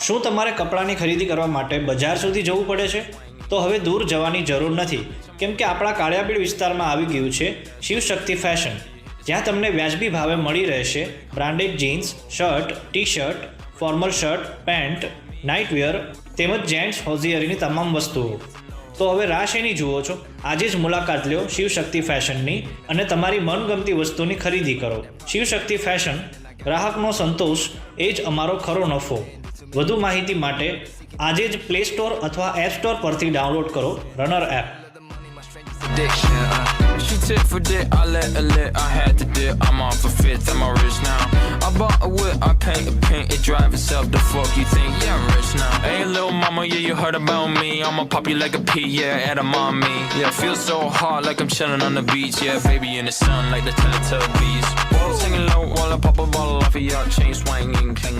શું તમારે કપડાંની ખરીદી કરવા માટે બજાર સુધી જવું પડે છે તો હવે દૂર જવાની જરૂર નથી કેમ કે આપણા કાળિયાબીડ વિસ્તારમાં આવી ગયું છે શિવશક્તિ ફેશન જ્યાં તમને વ્યાજબી ભાવે મળી રહેશે branded jeans shirt T shirt formal shirt pant nightwear તેમજ જેન્ટ્સ હોઝિયરીની તમામ વસ્તુઓ તો હવે રાશ એની જુઓ છો આજે જ મુલાકાત લ્યો શિવશક્તિ ફેશનની અને તમારી મનગમતી વસ્તુની ખરીદી કરો શિવશક્તિ ફેશન ગ્રાહકનો સંતોષ એ જ અમારો ખરો નફો વધુ માહિતી માટે આજે જ પ્લે સ્ટોર અથવા એપ સ્ટોર પરથી ડાઉનલોડ કરો runner app addiction. Uh. She took for dick, I let her lit. I had to dip. I'm off a fifth, I'm a rich now. I bought a whip, I paint a paint, it drive itself. The fuck you think? Yeah, I'm rich now. Hey, little mama, yeah, you heard about me. I'ma pop you like a pea, yeah, at a mommy. Yeah, feel so hot like I'm chilling on the beach. Yeah, baby in the sun like the Teletubbies. Whoa. Singing low while I pop a bottle off of your chain swinging.